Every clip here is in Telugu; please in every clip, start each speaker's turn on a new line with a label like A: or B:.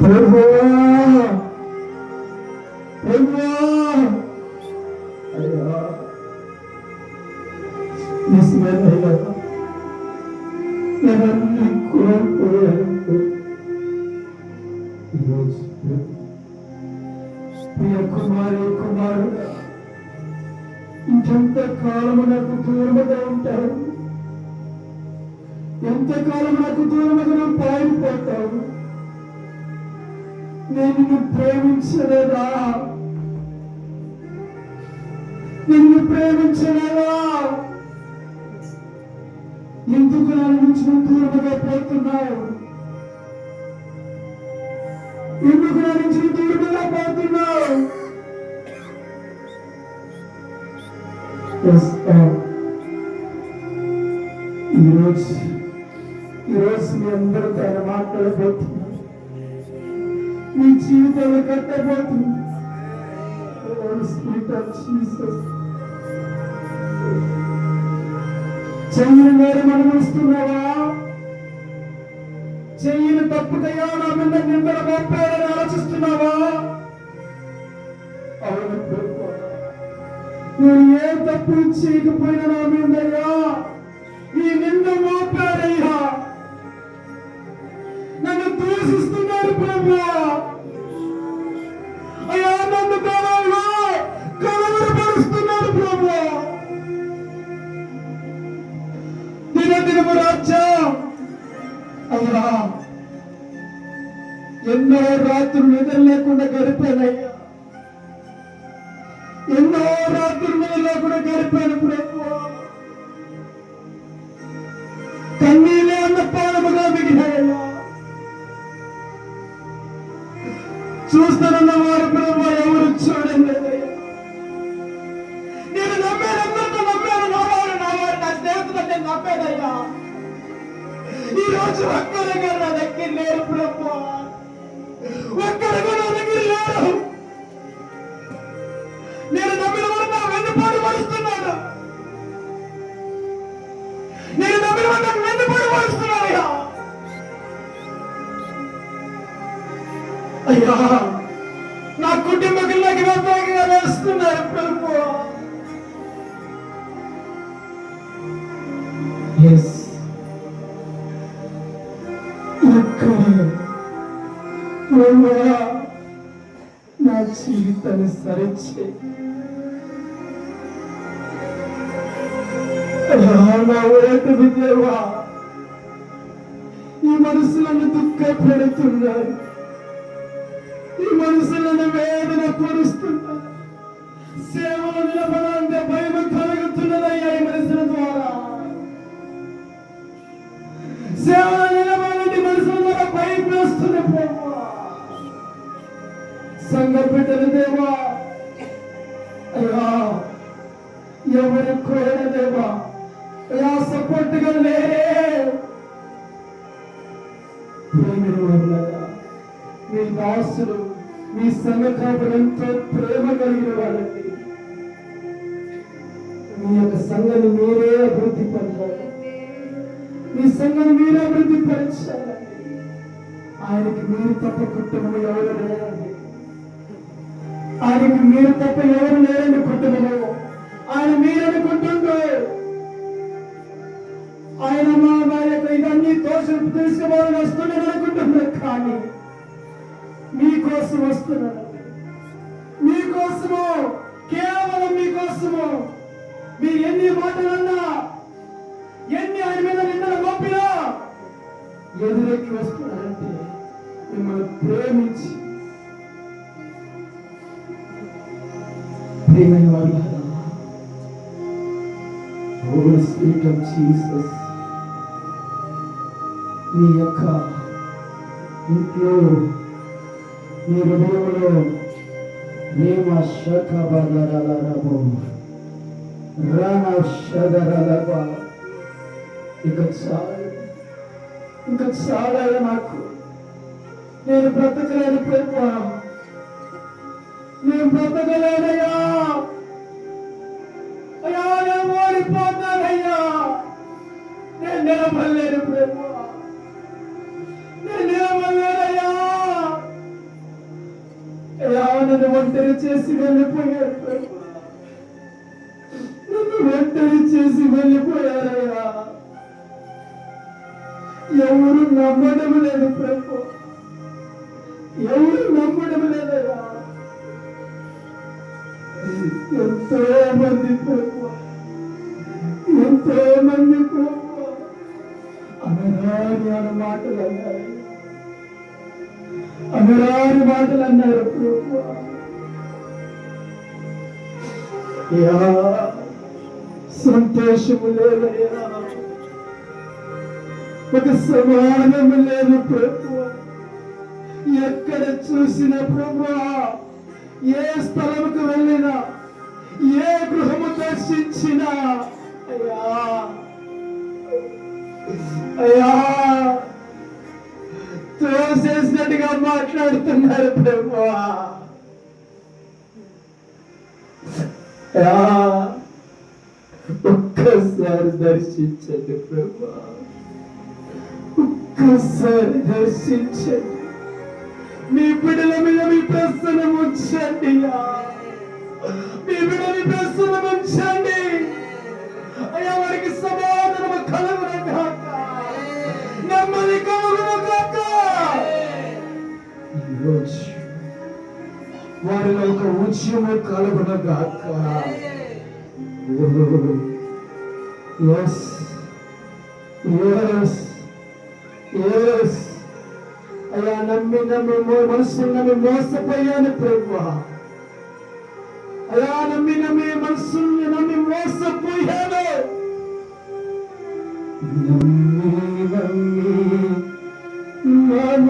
A: ప్రభువా ప్రభువా కుమారి కుమారుడా ఇంకెంత కాలము నాకు దూరముగా ఉంటావు ఎంతకాలం నాకు దూరముగా నేను ప్రేమించలేదా? నిన్ను ప్రేమించలేదా? ఎందుకు నన్ను నుంచి దూరముగా పోతున్నావు? ఎందుకు నా నుంచి దూరముగా పోతున్నావు? Uh, ఈరోజు ఈరోజు మీ అందరితో ఆయన మాట్లాడబోతున్నా మీ జీవితంలో కట్టబోతుంది. Holy Spirit of చెయ్యిని నేరం అనుభవిస్తున్నావా చెయ్యిని తప్పుకయ్యా నా మీద నిందల మోపాడని ఆలోచిస్తున్నావా? అవును నేను ఏ తప్పు చేయకపోయినా నా మీదయ్యా ఈ నింద మోపాడయ్యా నన్ను దూషిస్తున్నా ప్రభు అయ్యా నన్ను కాలంలో కలవరపరుస్తున్నారు ప్రభు దినదినము రాజ్యం అయ్యా ఎన్నో రాత్రులు నిద్ర లేకుండా గడిపానయ్యా చూస్తానన్న వారి ప్రభు ఎవరు చూడండి అయ్యా. నేను నమ్మేదంతా నమ్మాను నా వారు నా వారు నా స్నేహితులు నేను నమ్మానయ్యా ఈ రోజు ఒక్కరు కూడా నా దగ్గర లేరు ప్రభు ఒక్కరు అయ్యా నా కుటుంబకుల్లోకి వ్యతిరేకంగా నడుస్తున్నారు ప్రభు. నా జీవితాన్ని సరిచే. నా ఓటమి దేవా ఈ మనసులను దుఃఖపెడుతున్నారు ఈ మనసులను వేదన పరుస్తున్నారు సేవలు నిలబడాలంటే భయం కలుగుతున్నదయ్యా ఈ మనసుల ద్వారా. సేవలు నిలబడాలంటే మనసుల ద్వారా భయం వేస్తుంది సంఘ బిడ్డల దేవా అయ్యా ఎవరి కోర దేవా అయ్యా సపోర్ట్గా లేరే ప్రేమిన వాళ్ళగా మీ దాసులు. ఈ సంఘ ఎంతో ప్రేమ కలిగిన వాళ్ళకి మీ యొక్క సంఘని మీరే అభివృద్ధి పరచాలి. మీ సంఘాన్ని మీరే అభివృద్ధి పరచాలి. ఆయనకి మీరు తప్ప కుటుంబం ఎవరు లేరండి? ఆయనకి మీరు తప్ప ఎవరు లేరండి కుటుంబంలో ఆయన మీరనుకుంటుండు ఆయన మా మా యొక్క ఇవన్నీ తోసి తీసుకుపోవాలని వస్తుండే అనుకుంటున్నారు కానీ మీకోసం వస్తున్నాడు మీకోసము కేవలం మీకోసము మీరు ఎన్ని మాటలన్నా ఎన్ని ఆయన మీద నిందలు మోపినా ఎదురెక్కి వస్తున్నారంటే మిమ్మల్ని ప్రేమించి ప్రేమైన వాళ్ళ Holy Spirit of Jesus నీ యొక్క ఇంట్లో నీ హృదయంలో ప్రేమ శఖ బదరలరబో రణ షదరలబ ఇక చాలు ఇక చాలయ్య నాకు. నేను బ్రతకలేని ప్రభు. నేను బ్రతకలేనయ్యా. అయ్యా నేను ఓడిపోతానయ్యా. నేను నిలబడలేను ప్రభు. నన్ను ఒంటరి చేసి వెళ్ళిపోయారు నన్ను ఒంటరి చేసి వెళ్ళిపోయారయ్యా. ఎవరు నమ్మడం లేదు ప్రభు. ఎవరు నమ్మడం లేదు అనరాని మాటలు అన్నారు. సంతోషము లేదయ్యా. ఒక సమానము లేదు ప్రభు. ఎక్కడ చూసిన ప్రభు ఏ స్థలముకు వెళ్ళినా ఏ గృహము దర్శించినా అయ్యా. అయ్యా. చేసినట్టుగా మాట్లాడుతున్నారు ప్రభు ఒక్కసారి దర్శించండి ప్రభా ఒక్కసారి దర్శించండి. మీ బిడ్డల మీద మీ ప్రసన్నం ఉంచండి మీ బిడ్డని ప్రసన్నం ఉంచండి. అయ్యా వారికి సమయం రోజు వారిలో ఒక ఉద్యము కలుగును గాక. ఎస్ ఎస్ ఎస్ అయ్యా నమ్మి నమ్మి మో- మనసు నమ్మి మోసపోయాను ప్రభు. అయ్యా నమ్మి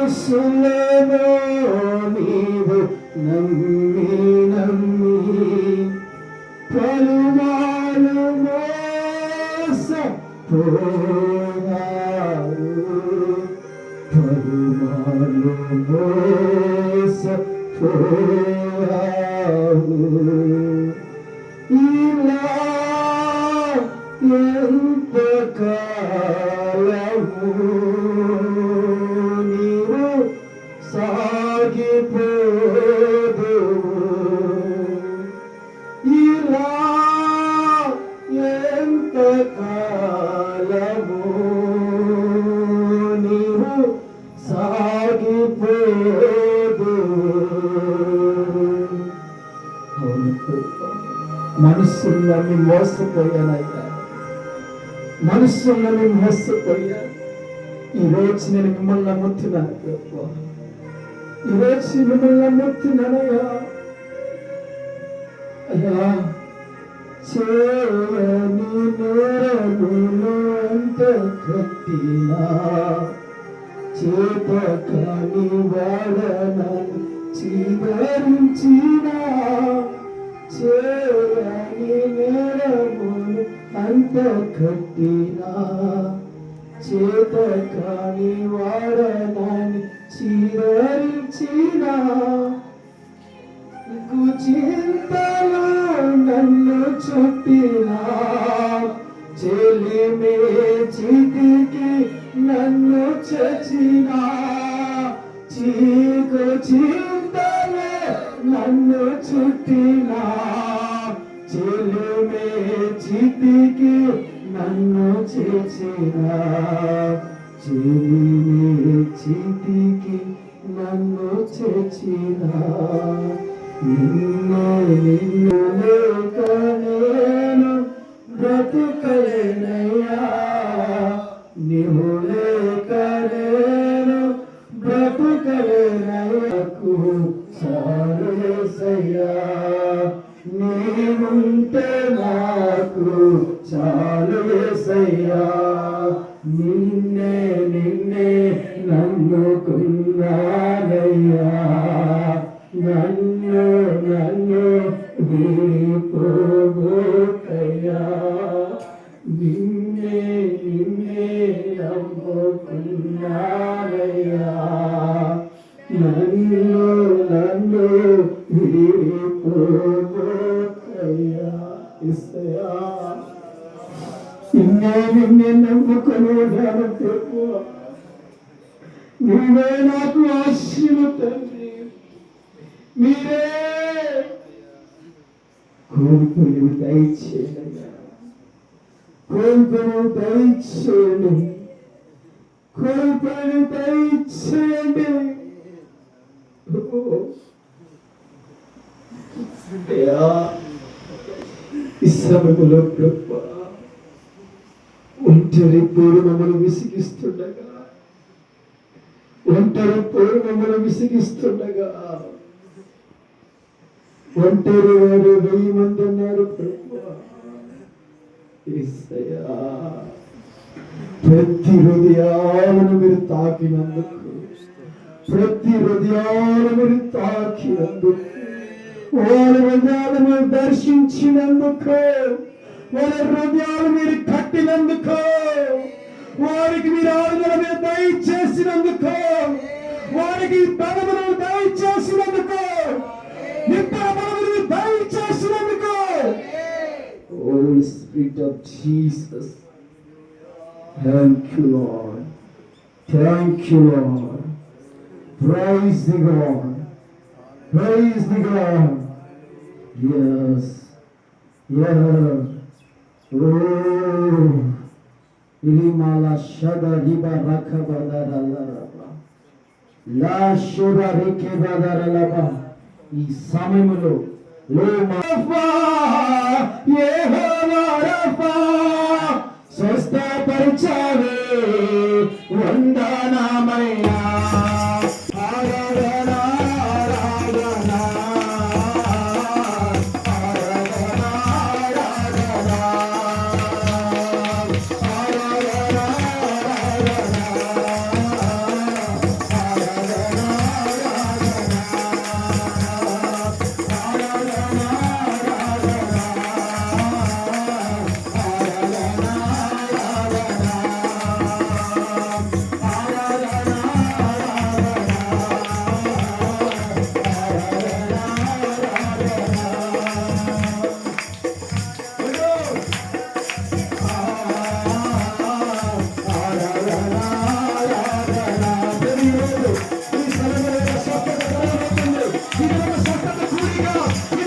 A: మనసులను ክርስቶስንም ሞስቆያ 이로치 내는 몰라 못나 그렇고. 이로치 몰라 그 못나나야. 아야 제니 노래는 뜻같디나. 제떡하니 와라난 지대를 지나. చేయని నేరములు అంత కట్టినా చేత కాని వాడనని చీదరించినా చింతలో నన్ను చుట్టినా నిన్ను నిన్ను లేక బ్రతుకలేనయ్యా నీవు లేక బ్రతుకలేనయ్యకు చాలు యేసయ్యా నీవుంటే నాకు చాలు యేసయ్యా నిన్నే మీరే. కోరుకుని దయచేయండి. కోరుకుని దయచేయండి. కోరుకుని దయచేయండి. ఈ సమయంలో ప్రభా ఒంటరి పోరు మమ్మల్ని విసిగిస్తుండగా ఒంటరి పోరు మమ్మల్ని విసిగిస్తుండగా ఒంటరి వారు వెయ్యి మంది ఉన్నారు ప్రతి హృదయాలను మీరు తాకినందుకు ప్రతి హృదయాలను మీరు తాకినందుకు వారి హృదయాలు మీరు దర్శించినందుకు వారి హృదయాలు మీరు కట్టినందుకు వారికి మీరు ఆరుదల మీద దయచేసినందుకు వారికి బలమును దయచేసినందుకు Holy Spirit of Jesus. Thank you, Lord. Thank you, Lord. Praise the God. Praise the God. Yes. Yes. Oh. Ilimala shada riba raka badara laraba. La shura rike badara laba. ఈ సమయంలో లోమఫా యెహోవా రఫా స్వస్థపరిచావే వందనామయ్యా. నన్ను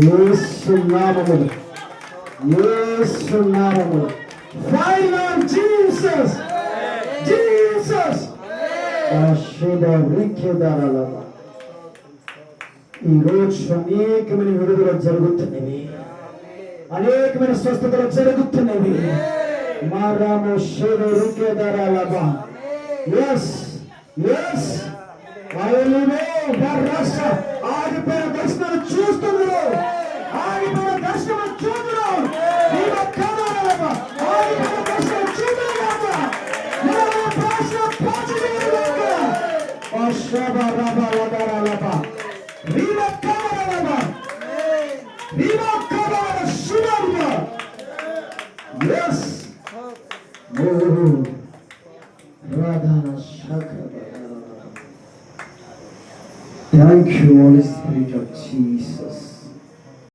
A: యేసు నామములు యేసు నామములు ఫైర్ ఆన్ జీసస్ జీసస్ శుభ రిక్యదారాలవ ఈ రోజు అనేకమైన విడుదల జరుగుతున్నవి అనేకమైన స్వస్థతలు జరుగుతున్నవి మా రామ శివ రిక్యదారాలవ ఎస్ ఎస్ రాష్ట్ర ఆగిపోయిన దర్శనాలు చూస్తున్నారు